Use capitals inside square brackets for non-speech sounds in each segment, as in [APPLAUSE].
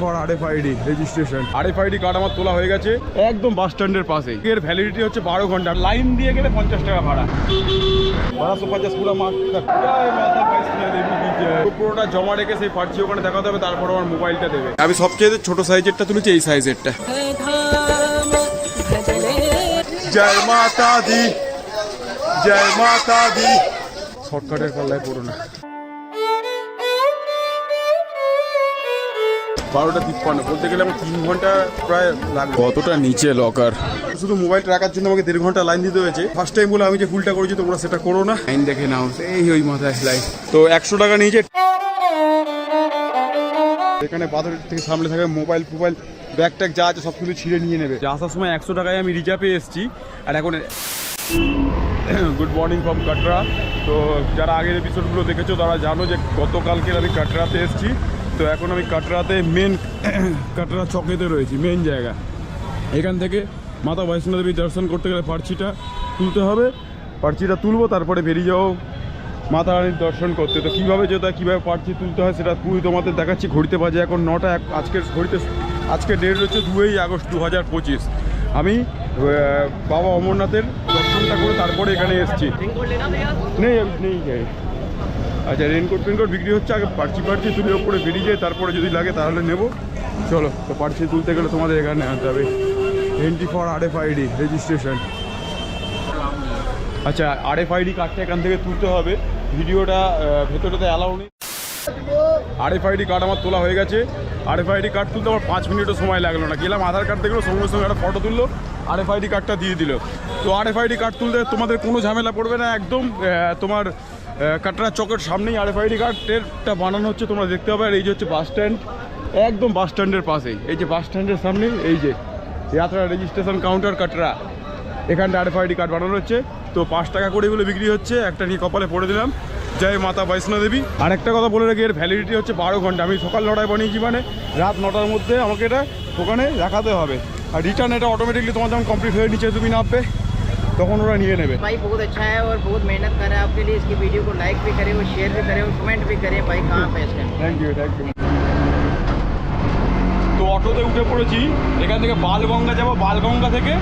For registration card আমার তোলা হয়ে গেছে, একদম বাস স্ট্যান্ডের পাশে এর ভ্যালিডিটি হচ্ছে বারো লাইন দিয়ে গেলে পঞ্চাশ টাকা ভাড়া। পঞ্চাশ পুরো পুরোটা জমা রেখে সেই ওখানে দেখাতে হবে তারপর আমার মোবাইলটা দেবে। আমি সবচেয়ে ছোট সাইজেরটা তুলেছি, এই সাইজেরটা জয় মাতা দি জয় মাতা দি শর্টকাটের পাল্লায় পড়ো না। বারোটা তিপ্পান্ন। বলতে গেলে আমার তিন ঘণ্টা প্রায় লাগবে কতটা নিচে লকার শুধু মোবাইলটা রাখার জন্য আমাকে দেড় ঘণ্টা লাইন দিতে হয়েছে। ফার্স্ট টাইম বলে আমি যে ফুলটা করেছি তোমরা সেটা করো না। লাইন দেখে নাও এই ওই মাথায় লাইন তো একশো টাকা নিয়েছে। এখানে বাজার থেকে সামনে থাকে মোবাইল ফোবাইল ব্যাগ ট্যাগ যা আছে সব কিছু ছিঁড়ে নিয়ে নেবে। যে আসার সময় একশো টাকায় আমি রিজার্ভে এসেছি। আর এখন গুড মর্নিং ফ্রম কাটরা। তো যারা আগের এপিসোডগুলো দেখেছ তারা জানো যে গতকালকে আমি কাটরাতে এসেছি। তো এখন আমি কাটরাতে মেন [COUGHS] কাটরা চকেতে রয়েছি মেন জায়গা। এখান থেকে মাতা বৈষ্ণোদেবী দর্শন করতে গেলে পার্চিটা তুলতে হবে। পার্চিটা তুলবো, তারপরে বেরিয়ে যাব মাতা রানীর দর্শন করতে। তো কীভাবে যেতে হয়, কীভাবে পার্চি তুলতে হয়, সেটা পুরো তোমাদের দেখাচ্ছি। ঘড়িতে বাজে এখন নটা আজকের ঘড়িতে আজকে ডেট হচ্ছে দুই আগস্ট দু হাজার পঁচিশ। আমি বাবা অমরনাথের দর্শনটা করে তারপরে এখানে এসেছি। নেই নেই। আচ্ছা রেনকোট ফেনকোট বিক্রি হচ্ছে, আগে পার্চি পার্চি তুলে ওপরে বেরিয়ে যায়, তারপরে যদি লাগে তাহলে নেব। চলো, তো পার্চি তুলতে গেলে তোমাদের এখানে আনতে হবে। Twenty four R F ID registration আচ্ছা আর এফ আইডি কার্ডটা এখান থেকে তুলতে হবে। ভিডিওটা ভেতরেতে অ্যালাউ নেই। আর এফ আইডি কার্ড আমার তোলা হয়ে গেছে। আর এফ আইডি কার্ড তুলতে আমার পাঁচ মিনিটও সময় লাগল না। গেলাম আধার কার্ড দেখল, সঙ্গে সঙ্গে একটা ফটো তুললো আর এফ আইডি কার্ডটা দিয়ে দিল। তো আর এফ আইডি কার্ড তুলতে তোমাদের কোনো ঝামেলা পড়বে না, একদম তোমার কাটরা চকের সামনেই আর এফ আইডি কার্ডেরটা বানানো হচ্ছে, তোমরা দেখতে পাবে। আর এই যে হচ্ছে বাস স্ট্যান্ড, একদম বাস স্ট্যান্ডের পাশেই। এই যে বাস স্ট্যান্ডের সামনে, এই যে যাত্রা রেজিস্ট্রেশন কাউন্টার কাটরা। এখানটা আর এফ আইডি কার্ড বানানো হচ্ছে। তো পাঁচ টাকা করে এগুলো বিক্রি হচ্ছে। একটা নিয়ে কপালে পড়ে দিলাম। জয় মাতা বৈষ্ণো দেবী। আর একটা কথা বলে রাখি, এর ভ্যালিডিটি হচ্ছে বারো ঘণ্টা। আমি সকাল নটায় বানিয়েছি মানে রাত নটার মধ্যে আমাকে এটা ওখানে দেখাতে হবে। আর রিটার্ন এটা অটোমেটিকলি তোমার যখন কমপ্লিট হয়ে নিচে তুমি নামবে। তখন ওরা নিয়ে নেবে ভাই বহুত अच्छा है और बहुत मेहनत कर रहा है आपके लिए इसकी वीडियो को लाइक भी करें और शेयर भी करें और कमेंट भी करें भाई कहाँ पे इसका थैंक यू थैंक यू তো অটোতে উঠে পড়েছি এখান থেকে বালগঙ্গা যাব বালগঙ্গা থেকে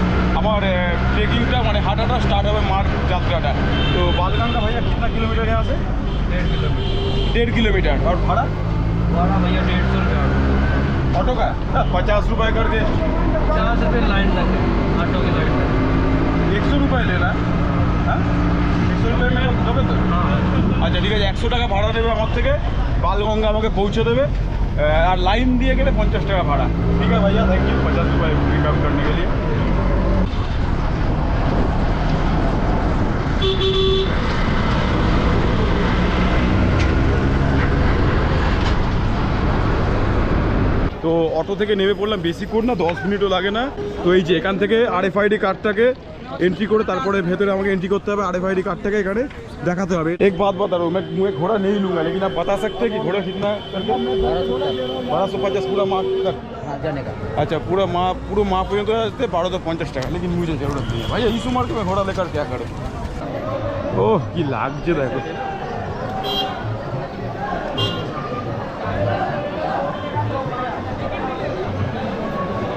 আমার ট্রেকিংটা মানে হাঁটাটা স্টার্ট হবে মার যাত্রাটা তো বালগঙ্গা ভাইয়া কিতনা কিলোমিটারে আছে डेढ़ किलोमीटर और भाड़ा भाड़ा भैया डेढ़ सौ रुपये ऑटो का पचास रुपये करके पचास रुपये लाइन तक ऑटो की लाइन तक একশো রুপায় লেলা হ্যাঁ? হ্যাঁ? একশো রুপায় মেলে তো? আচ্ছা ঠিক আছে, একশো টাকা ভাড়া দেবে আমার থেকে, বালগঙ্গা আমাকে পৌঁছে দেবে আর লাইন দিয়ে গেলে পঞ্চাশ টাকা ভাড়া। ঠিক আছে ভাইয়া থ্যাংক ইউ পঞ্চাশ রুপায় পিক আপ করতে গেলে। তো অটো থেকে নেমে পড়লাম বেশিক্ষণ না দশ মিনিটও লাগে না তো এই যে এখান থেকে আর এফ আইডি কার্ডটাকে এন্ট্রি করে তারপরে ভেতরে আমাকে এন্ট্রি করতে হবে আর एफ आई डी कार्ड টাকে এখানে দেখাতে হবে एक बात बता रहा हूँ मैं मैं घोड़ा नहीं लूंगा लेकिन आप बता सकते हैं कि घोड़ा कितना बारह सौ पचास पूरा माँ तक हाँ जाने का अच्छा पूरा माँ पूरा माँ পর্যন্ত আসতে বারো তো পঞ্চাশ টাকা लेकिन मुझे जरूरत नहीं है भाई इस उम्र के मैं घोड़ा लेकर क्या करूँ ओह কি লাগছে দেখো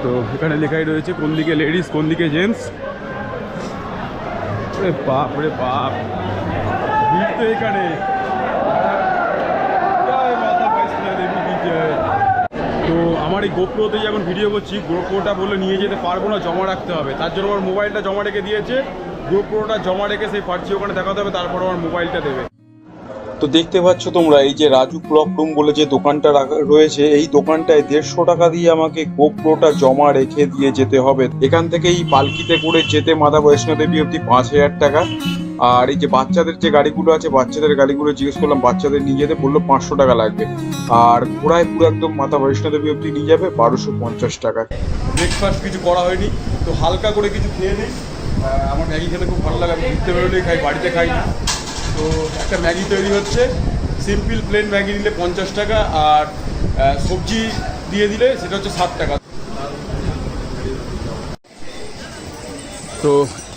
তো এখানে লেখাই রয়েছে কোন দিকে লেডিস কোন দিকে জেন্টস বাপ রে বাপ। তো এখানে। তো আমার এই গোপ্রোতে যখন ভিডিও করছি গোপ্রোটা বলে নিয়ে যেতে পারব না, জমা রাখতে হবে। তার জন্য আমার মোবাইলটা জমা রেখে দিয়েছে। গোপ্রোটা জমা রেখে সেই পার্চি ওখানে দেখাতে হবে তারপর আমার মোবাইলটা দেবে। তো দেখতে পাচ্ছ তোমরা, এই যে রাজু ক্লক রুম বলে যে দোকানটা রয়েছে, এই দোকানটায় দেড়শো টাকা দিয়ে আমাকে গোপ্রোটা জমা রেখে দিয়ে যেতে হবে। এখান থেকে এই পালকিতে করে যেতে মাতা বৈষ্ণো দেবী অব্দি পাঁচ হাজার টাকা। আর এই যে বাচ্চাদের যে গাড়িগুলো আছে, বাচ্চাদের গাড়িগুলো জিজ্ঞেস করলাম, বাচ্চাদের নিয়ে যেতে বলল পাঁচশো টাকা লাগবে। আর ঘোড়ায় পুরো একদম মাতা বৈষ্ণো দেবী অব্দি নিয়ে যাবে বারোশো পঞ্চাশ টাকা। ব্রেকফাস্ট কিছু করা হয়নি, তো হালকা করে কিছু খেয়ে নিই আমার ম্যাগি খেতে খুব ভালো লাগে ঘুরতে বেরোলেই খাই, বাড়িতে খাই না। তো একটা ম্যাগি তৈরি হচ্ছে। সিম্পল প্লেন ম্যাগি নিলে পঞ্চাশ টাকা আর সবজি দিয়ে দিলে সেটা হচ্ছে ষাট টাকা। তো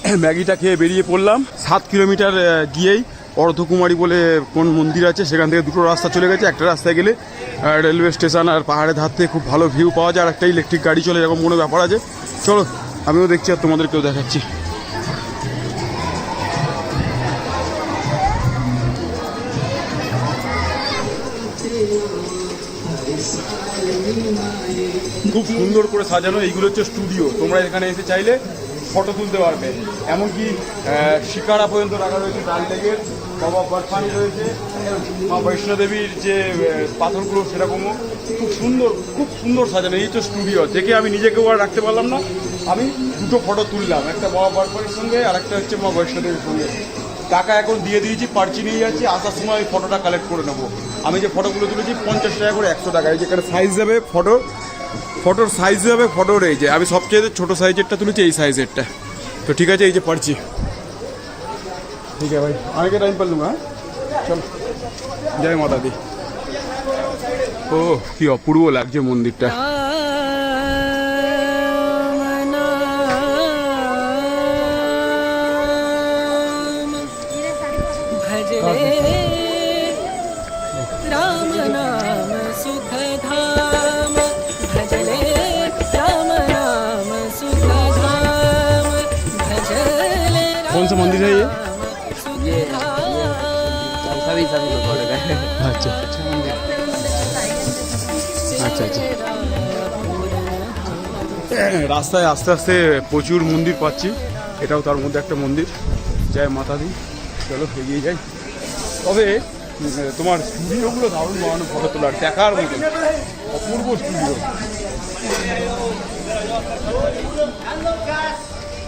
[CLEARS THROAT] ম্যাগিটা খেয়ে বেরিয়ে পড়লাম। সাত কিলোমিটার গিয়েই অর্ধকুমারী বলে কোন মন্দির আছে, সেখান থেকে দুটো রাস্তা চলে গেছে। একটা রাস্তায় গেলে রেলওয়ে স্টেশন আর পাহাড়ের ধার থেকে খুব ভালো ভিউ পাওয়া যায়, আর একটা ইলেকট্রিক গাড়ি চলে, এরকম কোনো ব্যাপার আছে। চলো, আমিও দেখছি আর তোমাদেরকেও দেখাচ্ছি। খুব সুন্দর করে সাজানো, এইগুলো হচ্ছে স্টুডিও তোমরা এখানে এসে চাইলে ফটো তুলতে পারবে। এমনকি শিকারা পর্যন্ত রাখা রয়েছে, ডাল লেগের বাবা বরফানি রয়েছে, মা বৈষ্ণোদেবীর যে পাথরগুলো সেরকমও। খুব সুন্দর খুব সুন্দর সাজানো, এই তো স্টুডিও দেখে আমি নিজেকেও আর রাখতে পারলাম না। আমি দুটো ফটো তুললাম, একটা বাবা বরফানির সঙ্গে, আর একটা হচ্ছে মা বৈষ্ণোদেবীর সঙ্গে। টাকা এখন দিয়ে দিয়েছি, পার্চি নিয়ে যাচ্ছি, আসার সময় আমি ফটোটা কালেক্ট করে নেব। আমি যে ফটোগুলো তুলেছি, পঞ্চাশ টাকা করে একশো টাকা, এই যেখানে সাইজ যাবে ফটো ফটোর সাইজ হবে ফটোর এই যে। আমি সবচেয়ে ছোট সাইজেরটা তুলেছি এই সাইজেরটা তো ঠিক আছে এই যে পারছি ঠিক আছে ভাই অনেকে টাইম পেলাম হ্যাঁ? চল জয় মাতা দি। ও কি অপূর্ব লাগছে মন্দিরটা। আচ্ছা আচ্ছা। আচ্ছা রাস্তায় আস্তে আস্তে প্রচুর মন্দির পাচ্ছি। এটাও তার মধ্যে একটা মন্দির। জয় মাতা দিই চলো এগিয়ে যাই। তবে তোমার স্টুডিওগুলো দারুণ বানানো ফটো তোলার দেখার মতো অপূর্ব স্টুডিও।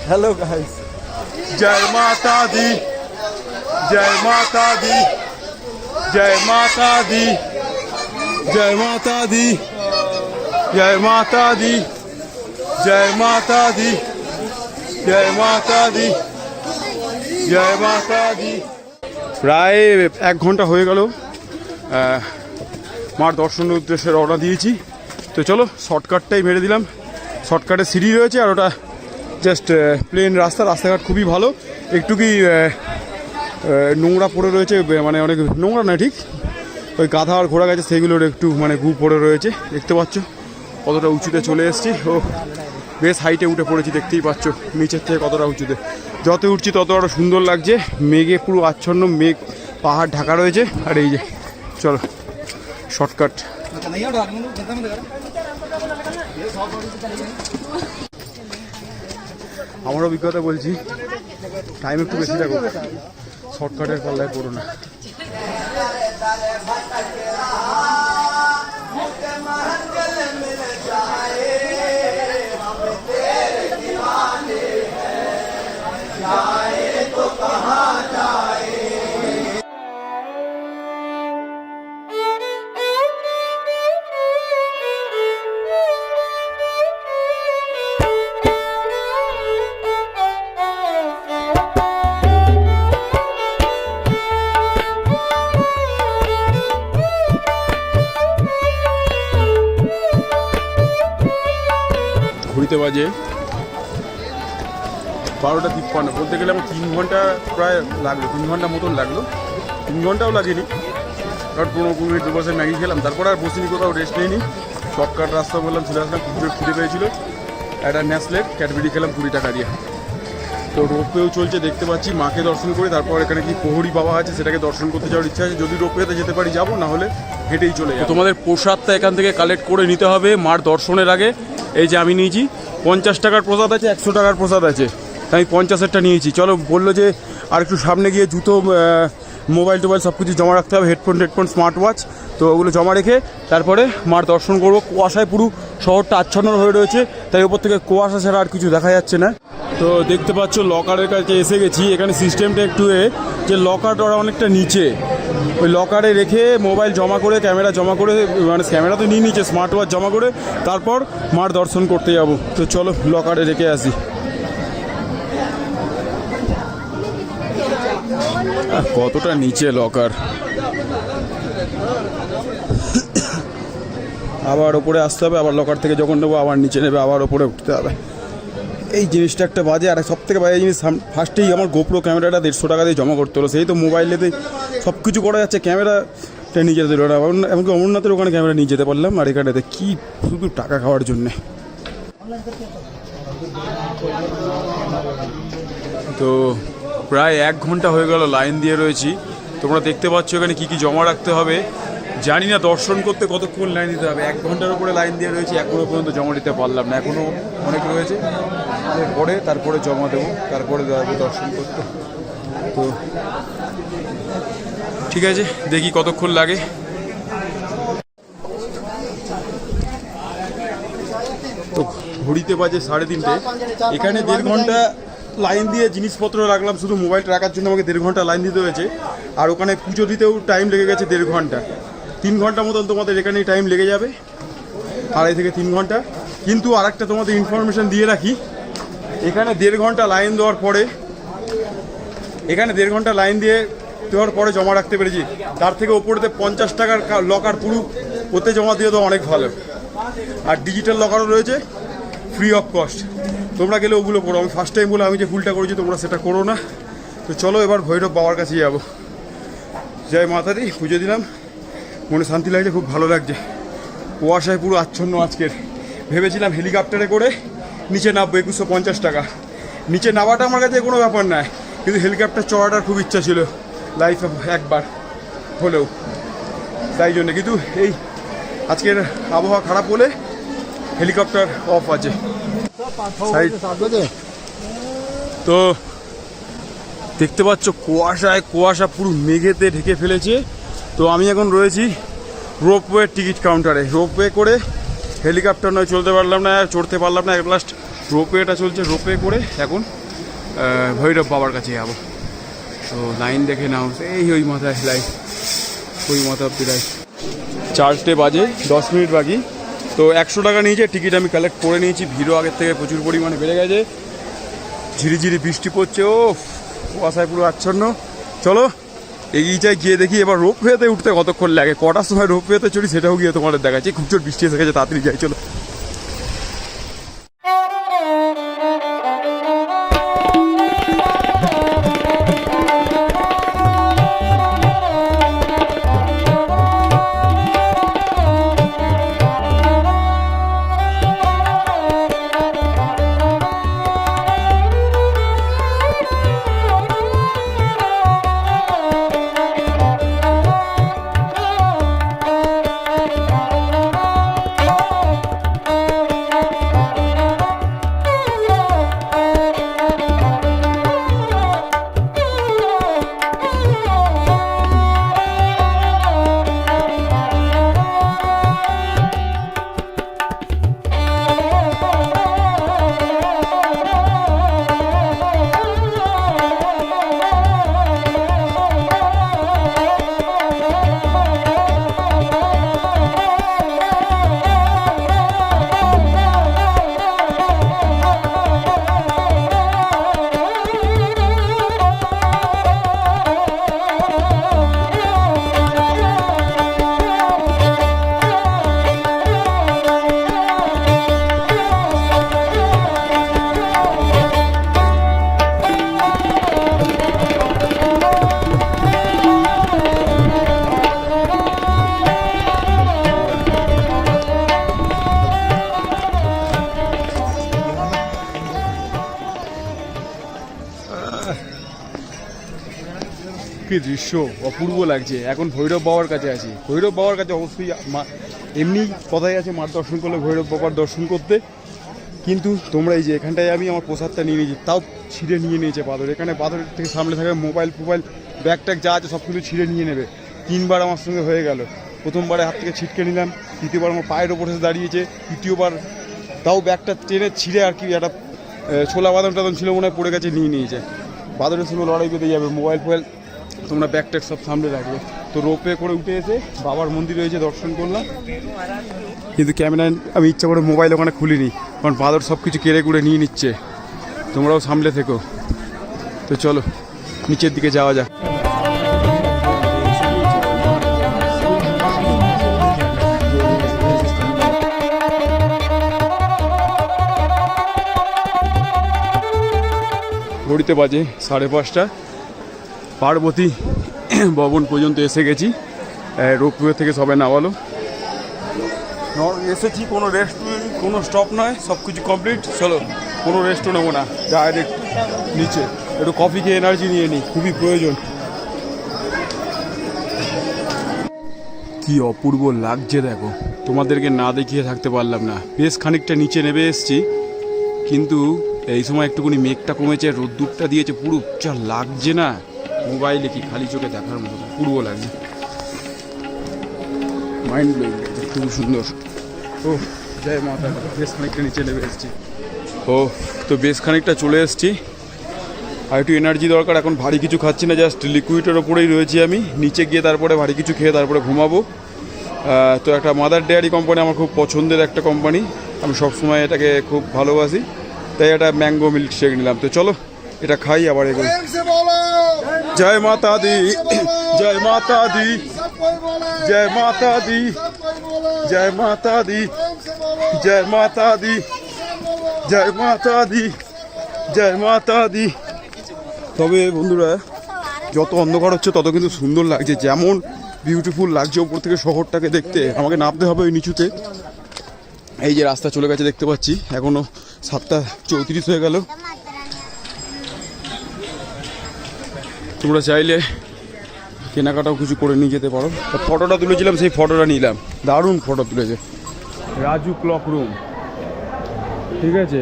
হ্যালো গাইস জয় মাতা দি জয় মাতা দি জয় মাতা দি। জয় মাতা দি। জয় মাতা দি। জয় মাতা দি। জয় মাতা দি। জয় মাতা দি। প্রায় এক ঘণ্টা হয়ে গেল। মার দর্শনের উদ্দেশ্যে রওনা দিয়েছি। তো চলো, শর্টকাটটাই মেরে দিলাম। শর্টকাটে সিঁড়ি রয়েছে আর ওটা জাস্ট প্লেন রাস্তা। রাস্তাঘাট খুবই ভালো। একটু কি নোংরা পড়ে রয়েছে মানে অনেক নোংরা না ঠিক? ওই গাধা আর ঘোড়া গেছে সেগুলোর একটু মানে গু পড়ে রয়েছে, দেখতে পাচ্ছ? কতটা উঁচুতে চলে এসেছি। ও, বেশ হাইটে উঠে পড়েছি, দেখতেই পাচ্ছ, নিচের থেকে কতটা উঁচুতে। যত উঠছি তত আরও সুন্দর লাগছে, মেঘে পুরো আচ্ছন্ন, মেঘ, পাহাড় ঢাকা রয়েছে। আর এই যে, চলো শর্টকাট আমার অভিজ্ঞতা বলছি টাইম একটু বেশি লাগবে শর্টকাটের পাল্লায় পড়ো না। বাজে বারোটা তিপ্পান্ন। বলতে গেলে আমার তিন ঘণ্টা প্রায় লাগল তিন ঘণ্টা মতন লাগল। তিন ঘন্টাও লাগেনি। কারণ পনেরো কুড়ি মিনিট বসে ম্যাগি খেলাম। তারপর আর বসিনি কোথাও রেস্ট নিইনি। শর্টকাট রাস্তা বললাম চলে আসলাম কুকুরের খুঁজে পেয়েছিল। একটা ন্যাসলেট ক্যাডবেরি খেলাম কুড়ি টাকা দিয়ে। তো রোপওয়েও চলছে দেখতে পাচ্ছি মাকে দর্শন করে। তারপর এখানে কি প্রহরী বাবা আছে সেটাকে দর্শন করতে যাওয়ার ইচ্ছা আছে। যদি রোপওয়েতে যেতে পারি যাব না হলে হেঁটেই চলে যাব। তোমাদের প্রসাদটা এখান থেকে কালেক্ট করে নিতে হবে মার দর্শনের আগে। এই যে আমি নিয়েছি পঞ্চাশ টাকার প্রসাদ আছে, একশো টাকার প্রসাদ আছে। তাই আমি পঞ্চাশেরটা নিয়েছি। চলো বলল যে আর একটু সামনে গিয়ে জুতো মোবাইল টোবাইল সব কিছু জমা রাখতে হবে, হেডফোন টেডফোন স্মার্ট ওয়াচ তো ওগুলো জমা রেখে তারপরে মার দর্শন করব। কুয়াশায় পুরো শহরটা আচ্ছন্ন হয়ে রয়েছে, তাই ওপর থেকে কুয়াশা ছাড়া আর কিছু দেখা যাচ্ছে না। তো দেখতে পাচ্ছ, লকারের কাছে এসে গেছি। এখানে সিস্টেমটা একটু এ, যে লকারটা অনেকটা নিচে। ওই লকারে রেখে মোবাইল জমা করে, ক্যামেরা জমা করে মানে ক্যামেরা তো নিয়ে নিচে স্মার্ট ওয়াচ জমা করে, তারপর মার দর্শন করতে যাব। তো চলো, লকারে রেখে আসি। কতটা নিচে লকার। আবার ওপরে আসতে হবে, আবার লকার থেকে যখন নেব, আবার নিচে নেবে, আবার ওপরে উঠতে হবে। এই জিনিসটা একটা বাজে, আর সব থেকে বাজে জিনিস ফার্স্টেই আমার গোপ্রো ক্যামেরাটা দেড়শো টাকা দিয়ে জমা করতে হলো। সেই তো মোবাইলেতে সব কিছু করা যাচ্ছে ক্যামেরাটা নিয়ে যেতে দিল না এমনকি অমরনাথের ওখানে ক্যামেরা নিয়ে যেতে পারলাম, আর এখানেতে কী শুধু টাকা খাওয়ার জন্যে। তো প্রায় এক ঘণ্টা হয়ে গেল লাইন দিয়ে রয়েছি। তোমরা দেখতে পাচ্ছ এখানে কি কি জমা রাখতে হবে। জানি না, দর্শন করতে কতক্ষণ লাইন দিতে হবে? এক ঘণ্টার উপরে লাইন দিয়ে রয়েছে, এখনও পর্যন্ত জমা দিতে পারলাম না। এখনও অনেক রয়েছে। পরে, তারপরে জমা দেবো, তারপরে যাব দর্শন করতে। তো, ঠিক আছে, দেখি কতক্ষণ লাগে। তো, ঘড়িতে বাজে সাড়ে তিনটে। এখানে দেড় ঘণ্টা লাইন দিয়ে জিনিসপত্র রাখলাম, শুধু মোবাইলটা রাখার জন্য আমাকে দেড় ঘণ্টা লাইন দিতে হয়েছে। আর ওখানে পুজো দিতেও টাইম লেগে গেছে দেড় ঘণ্টা। তিন ঘণ্টা মতন তোমাদের এখানেই টাইম লেগে যাবে, আড়াই থেকে তিন ঘণ্টা। কিন্তু আরেকটা তোমাদের ইনফরমেশন দিয়ে রাখি, এখানে দেড় ঘণ্টা লাইন দেওয়ার পরে, এখানে দেড় ঘণ্টা লাইন দিয়ে দেওয়ার পরে জমা রাখতে পেরেছি। তার থেকে ওপরেতে পঞ্চাশ টাকার লকার পুরো ওতে জমা দিয়ে তো অনেক ভালো। আর ডিজিটাল লকারও রয়েছে ফ্রি অফ কস্ট তোমরা গেলে ওগুলো করো। আমি ফার্স্ট টাইম বলে আমি যে ভুলটা করেছি, তোমরা সেটা করো না। তো চলো এবার ভৈরব বাবার কাছে যাব। জয় মাতারি পুজো দিলাম। মনে শান্তি লাগছে, খুব ভালো লাগছে। কুয়াশায় পুরো আচ্ছন্ন আজকের। ভেবেছিলাম হেলিকপ্টারে করে নিচে নামবো, একুশশো পঞ্চাশ টাকা। নিচে নামাটা আমার কাছে কোনো ব্যাপার নয়, কিন্তু হেলিকপ্টার চড়াটার খুব ইচ্ছা ছিল লাইফে একবার হলেও। তাই জন্য, কিন্তু এই আজকের আবহাওয়া খারাপ হলে হেলিকপ্টার অফ আছে। তো দেখতে পাচ্ছ, কুয়াশায়, কুয়াশা পুরো মেঘেতে ঢেকে ফেলেছে। তো আমি এখন রয়েছি রোপওয়ে টিকিট কাউন্টারে। রোপওয়ে করে হেলিকপ্টার নয়, চলতে পারলাম না আর চড়তে পারলাম না এক লাস্ট রোপওয়েটা চলছে, রোপওয়ে করে এখন ভৈরব বাবার কাছে যাব। তো লাইন দেখে নাও এই ওই মাথায় লাইন ওই মাথা অব্দি লাইন চারটে বাজে, দশ মিনিট বাকি। তো একশো টাকা নিয়েছে, টিকিট আমি কালেক্ট করে নিয়েছি, ভিড়ও আগের থেকে প্রচুর পরিমাণে বেড়ে গেছে। ঝিরিঝিরি বৃষ্টি পড়ছে ও কুয়াশায় পুরো আচ্ছন্ন। চলো এগিয়ে যাই গিয়ে দেখি এবার রোপ হয়েতে উঠতে কতক্ষণ লাগে? কটার সময় রোপ ওয়েতে চড়ি সেটাও গিয়ে তোমাদের দেখাচ্ছি। খুব জোর বৃষ্টি এসে গেছে, তাড়াতাড়ি যাই, চলো। কি দৃশ্য অপূর্ব লাগছে। এখন ভৈরব বাবার কাছে আছি। ভৈরব বাবার কাছে অবশ্যই এমনি কথাই আছে, মার দর্শন করলে ভৈরব বাবার দর্শন করতে। কিন্তু তোমরা এই যে এখানটায় আমি আমার প্রসাদটা নিয়ে নিয়েছি, তাও ছিঁড়ে নিয়ে নিয়েছে বাদর। এখানে বাদর থেকে সামনে থাকে মোবাইল, ফোবাইল, ব্যাগ ট্যাগ যা আছে সব কিছু ছিঁড়ে নিয়ে নেবে। তিনবার আমার সঙ্গে হয়ে গেল। প্রথমবারে হাত থেকে ছিটকে নিলাম দ্বিতীয়বার আমার পায়ের ওপর এসে দাঁড়িয়েছে, তৃতীয়বার তাও ব্যাগটা টেনে ছিঁড়ে আর কি একটা ছোলা বাদাম টাদাম ছিল মনে হয় পড়ে গেছে, নিয়ে নিয়েছে। বাদরের সঙ্গে লড়াই পেতে যাবে, মোবাইল, ফোবাইল তোমরা ব্যাগ ট্যাগ সব সামনে রাখবে। তো রোপে করে উঠে এসে বাবার মন্দির হয়েছে দর্শন করলাম। কিন্তু ক্যামেরা, আমি ইচ্ছা করে মোবাইল ওখানে খুলিনি, কারণ বাদর সব কিছু কেড়ে কুড়ে নিয়ে নিচ্ছে। তোমরাও সামলে থেকো। তো চলো, নিচের দিকে যাওয়া যাক। ঘড়িতে বাজে সাড়ে পাঁচটা। পার্বতী ভবন পর্যন্ত এসে গেছি। রোপওয়ে থেকে সবে নামালো। ন- এসেছি কোনো রেস্ট কোনো স্টপ নয় সব কিছু কমপ্লিট চলো কোনো রেস্টও নেব না ডাইরেক্ট নিচে। একটু কফি খেয়ে এনার্জি নিয়ে নিই খুবই প্রয়োজন। কি অপূর্ব লাগছে দেখো তোমাদেরকে না দেখিয়ে থাকতে পারলাম না। বেশ খানিকটা নিচে নেমে এসেছি কিন্তু এই সময় একটুখানি মেঘটা কমেছে রোদ্দুরটা দিয়েছে পুরো যা লাগছে না। মোবাইলে কি খালি চোখে দেখার মতো? পূর্ব লাগছে মাইন্ড ব্লোয়িং লাগছে খুব সুন্দর। ও জয় মাতা বেশ খানিকটা নিচে নেমে এসেছি। ও তো বেশ খানিকটা চলে এসেছি। আর একটু এনার্জি দরকার এখন ভারী কিছু খাচ্ছি না জাস্ট লিকুইডের ওপরেই রয়েছি আমি। নিচে গিয়ে তারপরে ভারী কিছু খেয়ে তারপরে ঘুমাবো। তো একটা মাদার ডেয়ারি কোম্পানি আমার খুব পছন্দের একটা কোম্পানি আমি সবসময় এটাকে খুব ভালোবাসি। তাই একটা ম্যাঙ্গো মিল্ক শেক নিলাম। তো চলো এটা খাই আবার এগুলো জয় মাতা দি, জয় মাতা দি, জয় মাতা দি, জয় মাতা দি, জয় মাতা দি, জয় মাতা দি, জয় মাতা দি। তবে বন্ধুরা, যত অন্ধকার হচ্ছে তত কিন্তু সুন্দর লাগছে। যেমন বিউটিফুল লাগছে ওপর থেকে শহরটাকে দেখতে। আমাকে নামতে হবে ওই নিচুতে। এই যে রাস্তা চলে গেছে দেখতে পাচ্ছি। এখনও সাতটা চৌত্রিশ হয়ে গেল। তোমরা চাইলে কেনাকাটাও কিছু করে নিয়ে যেতে পারো। ফটোটা তুলেছিলাম, সেই ফটোটা নিলাম। দারুণ ফটো তুলেছে। Raju clock room. ঠিক আছে?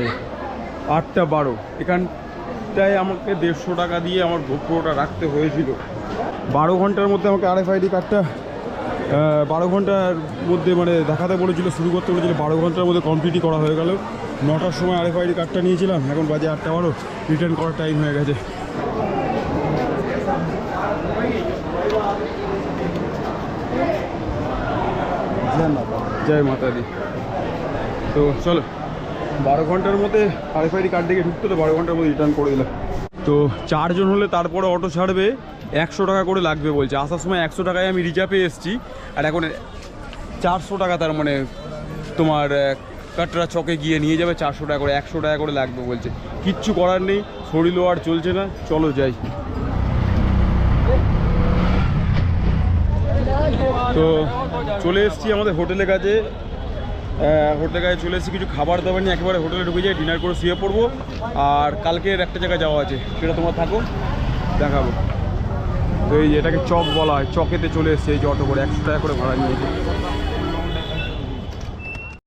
আটটা বারো। এখানটায় আমাকে দেড়শো টাকা দিয়ে আমার গোপ্রোটা রাখতে হয়েছিল। বারো ঘণ্টার মধ্যে আমাকে আর এফ আরএফআইডি কার্ডটা বারো ঘণ্টার মধ্যে মানে দেখাতে বলেছিল, শুরু করতে বলেছিল। বারো ঘণ্টার মধ্যে কমপ্লিটই করা হয়ে গেল। নটার সময় আর এফ আরএফআইডি কার্ডটা নিয়েছিলাম। এখন বাজে আটটা বারো। রিটার্ন করার টাইম হয়ে গেছে। জয় মাতা দি তো চলো, বারো ঘণ্টার মধ্যে আরএফআইডি কার্ড দেখে ঢুকতে তো বারো ঘণ্টার মধ্যে রিটার্ন করে দিলাম। তো চারজন হলে তারপরে অটো ছাড়বে, একশো টাকা করে লাগবে বলছে। আসার সময় একশো টাকায় আমি রিজার্ভে এসেছি। আর এখন চারশো টাকা তার মানে তোমার কাটরা চকে গিয়ে নিয়ে যাবে চারশো টাকা করে, একশো টাকা করে লাগবে বলছে। কিচ্ছু করার নেই, শরীরও আর চলছে না। চলো যাই। তো চলে এসেছি আমাদের হোটেলের কাছে হোটেলের কাছে চলে এসেছি, কিছু খাবার দাবার নিয়ে একেবারে হোটেলে ঢুকে যাই, ডিনার করে শুয়ে পড়ব। আর কালকের একটা জায়গায় যাওয়া আছে, সেটা তোমার থাকো, দেখাবো। তো এই এটাকে চক বলা হয় চকেতে চলে এসেছি এই যে অটো করে, একশো টাকা করে ভাড়া নিয়েছে।